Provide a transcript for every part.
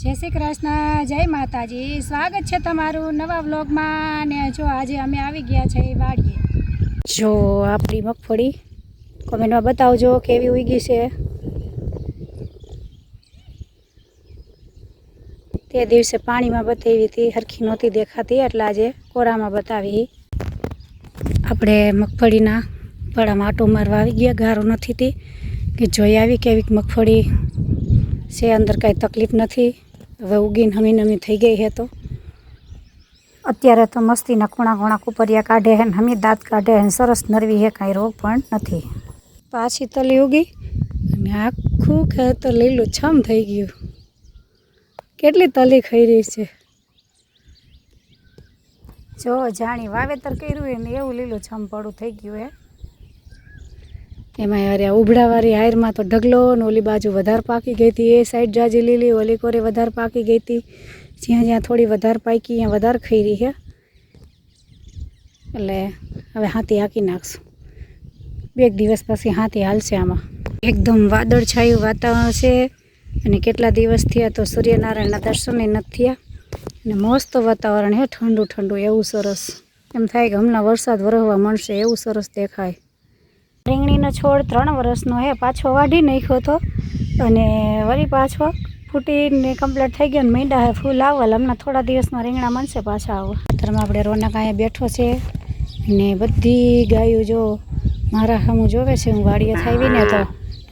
જય શ્રી કૃષ્ણ, જય માતાજી. સ્વાગત છે તમારું નવા વ્લોગમાં. ને જો આજે અમે આવી ગયા છે વાડીએ. જો આપણી મગફળી કોમેન્ટમાં બતાવજો કેવી ઉગી છે. તે દિવસે પાણીમાં બતાવી હતી, હરખી નહોતી દેખાતી, એટલે આજે કોરામાં બતાવી. આપણે મગફળીના પડામાં આટો મારવા આવી ગયા. ગારો નથી તે, કે જોઈ આવી કેવી મગફળી. છે, અંદર કાંઈ તકલીફ નથી. હવે ઉગીને હમી નમી થઈ ગઈ છે તો. અત્યારે તો મસ્તીના ખૂણા ખૂણા કુપરિયા કાઢે હે હમી દાંત કાઢે હે સરસ નરવી હે, કાંઈ રોગ પણ નથી. પાછી તલી ઉગી. અને આખું ખેતર લીલું છમ થઈ ગયું. કેટલી તલી ખાઈ રહી છે. જો જાણી વાવેતર કર્યું એને એવું લીલું છમ પડું થઈ ગયું હે. એમાં અરે ઉભડાવાળી હાયરમાં તો ઢગલો ને ઓલી બાજુ વધારે પાકી ગઈ હતી, એ સાઈડ જાજી લીલી, ઓલી કોરે વધારે પાકી ગઈ હતી. જ્યાં જ્યાં થોડી વધારે પાકી, ત્યાં વધારે ખાઈ રહી છે એટલે હવે હાથી હાંકી નાખશું. બે દિવસ પછી હાથી હાલશે આમાં. એકદમ વાદળછાયું વાતાવરણ છે અને કેટલા દિવસ થયા તો સૂર્યનારાયણના દર્શને નથી થયા. અને મસ્ત વાતાવરણ હે ઠંડુ ઠંડુ એવું સરસ. એમ થાય કે હમણાં વરસાદ વરસવા મળશે, એવું સરસ દેખાય. રીંગણીનો છોડ ત્રણ વર્ષનો હે, પાછો વાઢી નાખ્યો હતો અને વળી પાછો ફૂટીને કમ્પ્લીટ થઈ ગયો ને મીંડા હે, ફૂલ આવેલ હમણાં થોડા દિવસમાં રીંગણા મળશે પાછા આવો. અત્યારમાં આપણે રોનક અહીંયા બેઠો છે. ને બધી ગાયો જો મારા સામું જોવે છે, હું વાડીએ થાવી ને તો.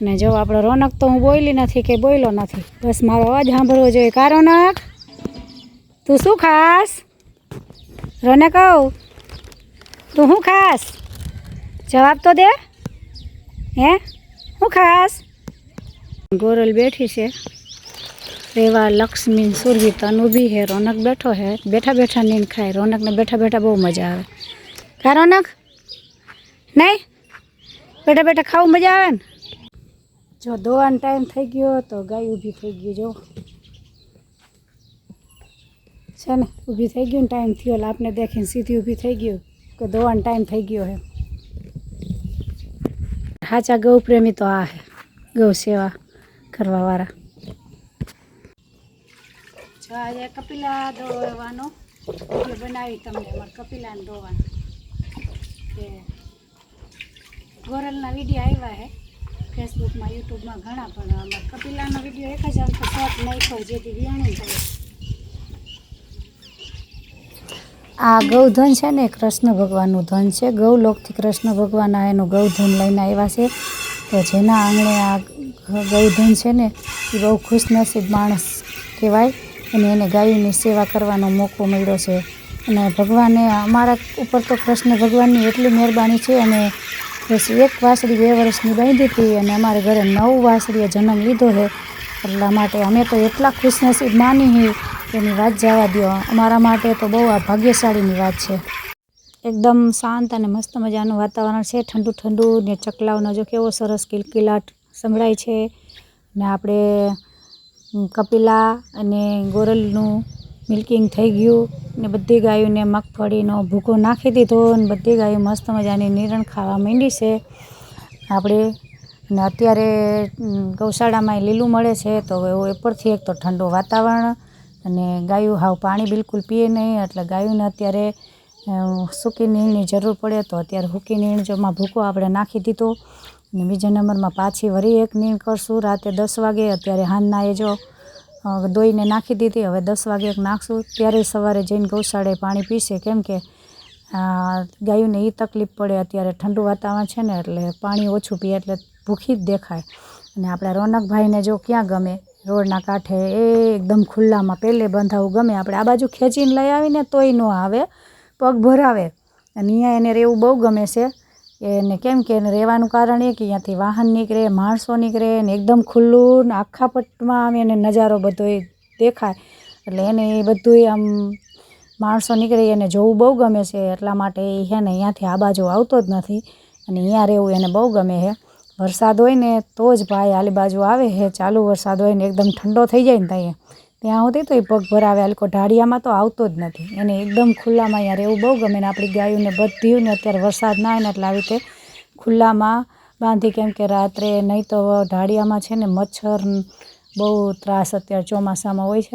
ને જો આપણો રોનક તો હું બોયલી નથી કે બોયલો નથી. બસ મારો અવાજ સાંભળવો જોઈએ. કા રોનક? તું શું ખાસ? રોનક તું શું ખાસ? જવાબ તો દે. હે? હું ખાસ? ગોરલ બેઠી છે. રેવા લક્ષ્મી સુરભી તન ઊભી છે રોનક બેઠો છે બેઠા બેઠા નીંદ ખાય, રોનકને બેઠા બેઠા બહુ મજા આવે. કા રોનક? નહીં? બેઠા બેઠા ખાવું મજા આવે ને? જો દોવાનો ટાઈમ થઈ ગયો તો ગાય ઊભી થઈ ગઈ, જો. છે ને, ઊભી થઈ ગયું ને, ટાઈમ થયો એટલે આપને દેખીને સીધી ઊભી થઈ ગયું કે દોવાનો ટાઈમ થઈ ગયો છે સાચા ગૌ પ્રેમી તો આ હે. ગૌ સેવા કરવાવાળા. જો આજે કપિલા દોવાનો બનાવી તમને અમારે કપિલાને દોવાનો કે ગોરલના વીડિયો આવ્યા હે ફેસબુકમાં યુટ્યુબમાં ઘણા, પણ અમારે કપિલાનો વીડિયો એક જ તો શોર્ટ નાખ્યો, જેથી વિયાણી થાય. આ ગૌધન છે ને કૃષ્ણ ભગવાનનું ધન છે. ગૌલોકથી કૃષ્ણ ભગવાન આ એનું ગૌધન લઈને આવ્યા છે. તો જેના આંગણે આ ગૌધન છે ને, એ બહુ ખુશનસીબ માણસ કહેવાય. અને એને ગાયની સેવા કરવાનો મોકો મળ્યો છે. અને ભગવાને અમારા ઉપર તો કૃષ્ણ ભગવાનની એટલી મહેરબાની છે. અને એક વાસળી બે વર્ષની બાંધી હતી અને અમારે ઘરે નવ વાસળીએ જન્મ લીધો છે. એટલા માટે અમે તો એટલા ખુશનસીબ માની એની વાત જવા દો અમારા માટે તો બહુ આ ભાગ્યશાળીની વાત છે. એકદમ શાંત અને મસ્ત મજાનું વાતાવરણ છે. ઠંડુ ઠંડુ ને ચકલાઓનો જો કેવો સરસ કિલકિલાટ સંભળાય છે. ને આપણે કપિલા અને ગોરલનું મિલ્કિંગ થઈ ગયું ને બધી ગાયોને મગફળીનો ભૂકો નાખી દીધો ને બધી ગાયો મસ્ત મજાની નિરણ ખાવા માંડી છે. આપણે ને અત્યારે ગૌશાળામાં લીલું મળે છે તો એ પરથી એક તો ઠંડુ વાતાવરણ અને ગાયું હાવ પાણી બિલકુલ પીએ નહીં, એટલે ગાયોને અત્યારે સૂકી નીણની જરૂર પડે તો અત્યારે સૂકી નીણ જોમાં ભૂકો આપણે નાખી દીધો અને બીજા નંબરમાં પાછી વળી એક નીણ કરશું. રાતે દસ વાગે અત્યારે હાંજના એ જો દોઈને નાખી દીધી. હવે દસ વાગે એક નાખશું. ત્યારે સવારે જઈને ગૌશાળે પાણી પીશે. કેમ કે ગાયોને એ તકલીફ પડે અત્યારે ઠંડુ વાતાવરણ છે ને, એટલે પાણી ઓછું પીએ એટલે ભૂખી જ દેખાય. અને આપણા રોનકભાઈને જો ક્યાં ગમે રોડના કાંઠે એ એકદમ ખુલ્લામાં પહેલે બંધાવું ગમે. આપણે આ બાજુ ખેંચીને લઈ આવીને તોય ન આવે. પગ ભરાવે. અને અહીંયા એને રહેવું બહુ ગમે છે. એને કેમ કે એને રહેવાનું કારણ એ કે અહીંયાથી વાહન નીકળે, માણસો નીકળે, ને એકદમ ખુલ્લું ને આખા પટમાં આમ એને નજારો બધો દેખાય. એટલે એને એ બધું આમ માણસો નીકળે એને જોવું બહુ ગમે છે. એટલા માટે એ છે ને અહીંયાથી આ બાજુ આવતો જ નથી. અને અહીંયા રહેવું એને બહુ ગમે છે. વરસાદ હોય ને તો જ ભાઈ આલી બાજુ આવે હે, ચાલુ વરસાદ હોય ને એકદમ ઠંડો થઈ જાય ને ત્યાં ત્યાં સુધી તો એ પગ ભરાવે આ ઢાળિયામાં તો આવતો જ નથી. એને એકદમ ખુલ્લામાં યાર એવું બહુ ગમે ને આપણી ગાયોને બધીઓને અત્યારે વરસાદ ના આવે ને એટલે આવી રીતે ખુલ્લામાં બાંધી કેમ કે રાત્રે નહીં તો ઢાળિયામાં છે ને મચ્છર બહુ ત્રાસ અત્યારે ચોમાસામાં હોય છે.